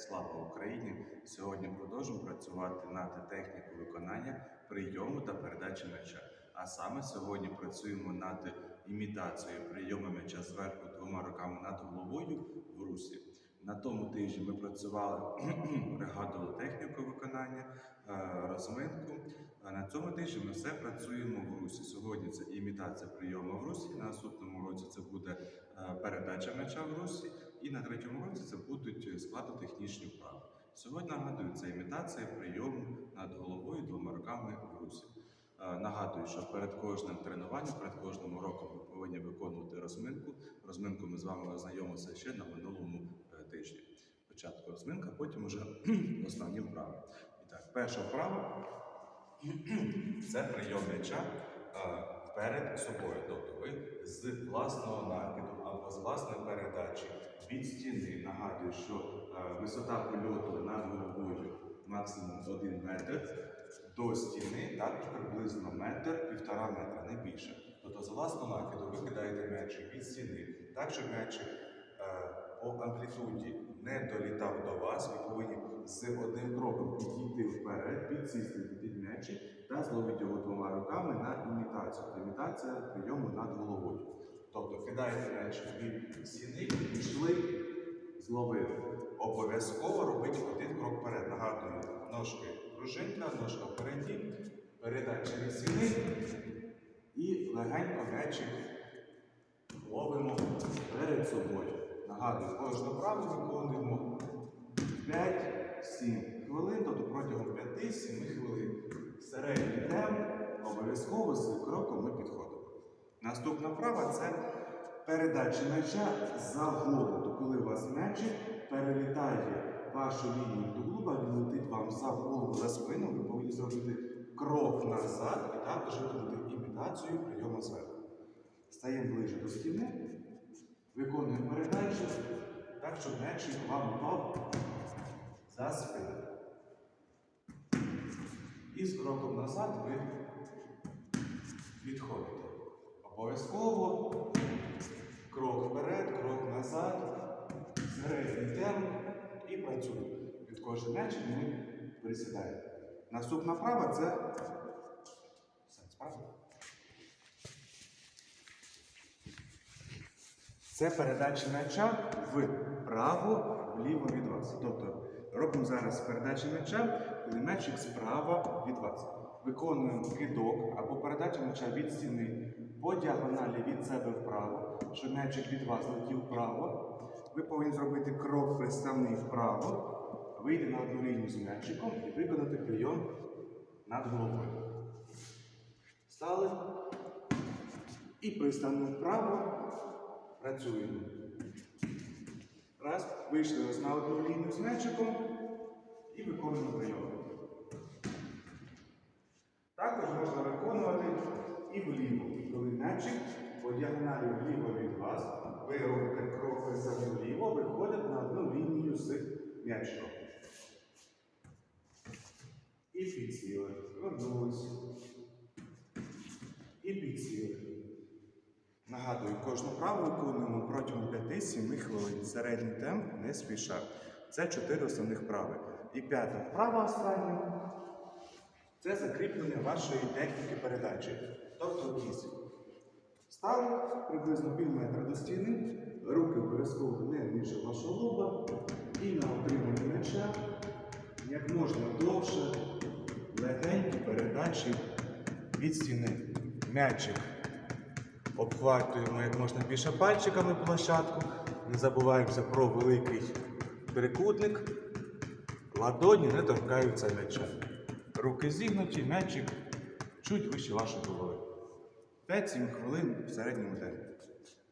Слава Україні! Сьогодні продовжуємо працювати над технікою виконання прийому та передачі м'яча. А саме сьогодні працюємо над імітацією прийому м'яча зверху двома руками над головою в русі. На тому тижні ми працювали, пригадували техніку виконання, е, розминку. На цьому тижні ми все працюємо в русі. Сьогодні це імітація прийому в русі. На наступному році це буде е, передача м'яча в русі. І на третьому році це будуть складотехнічні вправи. Сьогодні нагадую, це імітація прийому над головою двома руками в русі. Е, Нагадую, що перед кожним тренуванням, перед кожним уроком ви повинні виконувати розминку. Розминку ми з вами ознайомилися ще на минулому е, тижні. Спочатку розминка, потім уже основні вправи. І так, перша вправа це прийом м'яча е, перед собою. Тобто ви з власного накиду або з власної передачі від стіни. Нагадую, що е, висота польоту над головою максимум 1 метр. До стіни також приблизно метр, півтора метра, не більше. Тобто з власного накиду ви кидаєте м'ячик від стіни, так щоб м'ячик е, по амплітуді не долітав до вас, ви повинні з одним кроком підійти вперед, підсісти під м'ячик та зловити його двома руками на імітацію. Імітація прийому над головою. Тобто кидаєте м'ячик від стіни, пішли, зловили. Обов'язково робити один крок вперед. Нагадую, ножки пружинка, ножка впереді, передача від стіни і легенько м'ячик ловимо перед собою. Нагадую, кожну вправу виконуємо 5-7 хвилин, тобто протягом 5-7 хвилин. Середній темп обов'язково з кроком ми підходимо. Наступна вправа це передача м'яча за голову. Тобто, коли у вас м'ячик перелітає вашу лінію до клуба, він летить вам за голову, за спину, ви повинні зробити крок назад і також виконати імітацію прийому зверху. Стаємо ближче до стіни, виконуємо передачу, так, щоб м'ячик вам упав за спину. І з кроком назад ви відходите. Обов'язково крок вперед, крок назад, середній темп і працюємо. Під кожен м'ячик ми присідаємо. Наступна вправа це. Справа. Це передача м'яча вправо, вліво від вас. Тобто робимо зараз передачу м'яча, коли м'ячик справа від вас. Виконуємо кидок або передача м'яча від стіни по діагоналі від себе вправо, щоб м'ячик від вас летів вправо. Ви повинні зробити крок приставний вправо, вийти на одну лінію з м'ячиком і виконати прийом над головою. Стали. І приставну вправо працюємо. Вийшли ось на одну лінію з м'ячиком і виконуємо прийом. Також можна виконувати і вліво. Коли м'ячик по діагоналі вліво від вас, ви робите крок за вліво, виходить на одну лінію з м'ячиком. І підсіли. Вернулись. І підсіли. Нагадую, кожну вправу виконуємо протягом 5-7 хвилин. Середній темп не спіша. Це чотири основних вправи. І п'ята вправа остання це закріплення вашої техніки передачі. Тобто кізі. Стали приблизно пів метра до стіни, руки обов'язково не нижче вашого лоба і на отримання м'яча як можна довше, легенькі передачі від стіни. М'ячик обхватуємо як можна більше пальчиками площадку. Не забуваємося про великий трикутник. Ладоні не торкаються м'яча. Руки зігнуті, м'ячик чуть вище вашої голови. 5-7 хвилин в середньому темпі.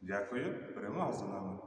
Дякую. Перемога за нами.